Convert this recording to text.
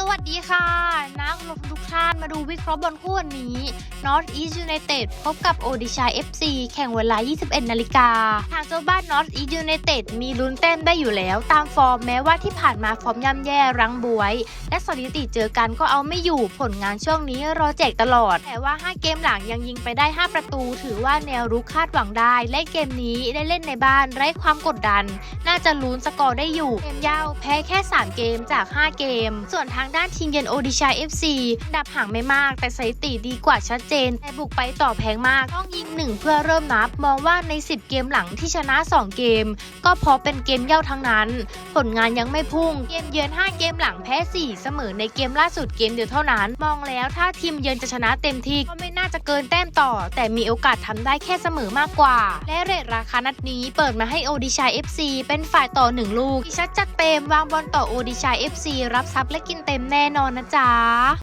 สวัสดีค่ะ นักลงทุนทุกท่านมาดูวิเคราะห์บอลคู่วันนี้ North East United พบกับ o d i s h a FC แข่งเวลา 21 นาฬิกา ทางเจ้าบ้าน North East United มีลุ้นแต้มได้อยู่แล้ว ตามฟอร์มแม้ว่าที่ผ่านมาฟอร์มย่ำแย่รั้งบวย และสถิติเจอกันก็เอาไม่อยู่ผลงานช่วงนี้รอแจกตลอด แต่ว่า 5 เกมหลังยังยิงไปได้ 5 ประตู ถือว่าแนวรุกคาดหวังได้ และเกมนี้ได้เล่นในบ้านไร้ความกดดัน น่าจะลุ้นสกอร์ได้อยู่เกมยาวแพ้แค่ 3 เกมจาก 5 เกม ส่วนทางด้านทีมเยือนโอดิชา FC ดับห่างไม่มาก แต่สถิติดีกว่าชัดเจน แต่บุกไปต่อแพงมาก ต้องยิง1เพื่อเริ่มนับ มองว่าใน 10 เกมหลังที่ชนะ 2 เกม ก็พราะเป็นเกมเย่าทั้งนั้น ผลงานยังไม่พุ่ง เกมเยือน 5 เกมหลังแพ้ 4 เสมอในเกมล่าสุดเกมเดียวเท่านั้น มองแล้วถ้าทีมเยือนจะชนะเต็มที่ก็ไม่น่าจะเกินแต้มต่อ แต่มีโอกาสทำได้แค่เสมอมากกว่า และเรทราคานัดนี้เปิดมาให้โอดิชา FC เป็นฝ่ายต่อ 1 ลูกชัดจัดเต็มวางบอลต่อโอดิชา FC รับซับและกินเต็มแน่นอนนะจ๊ะ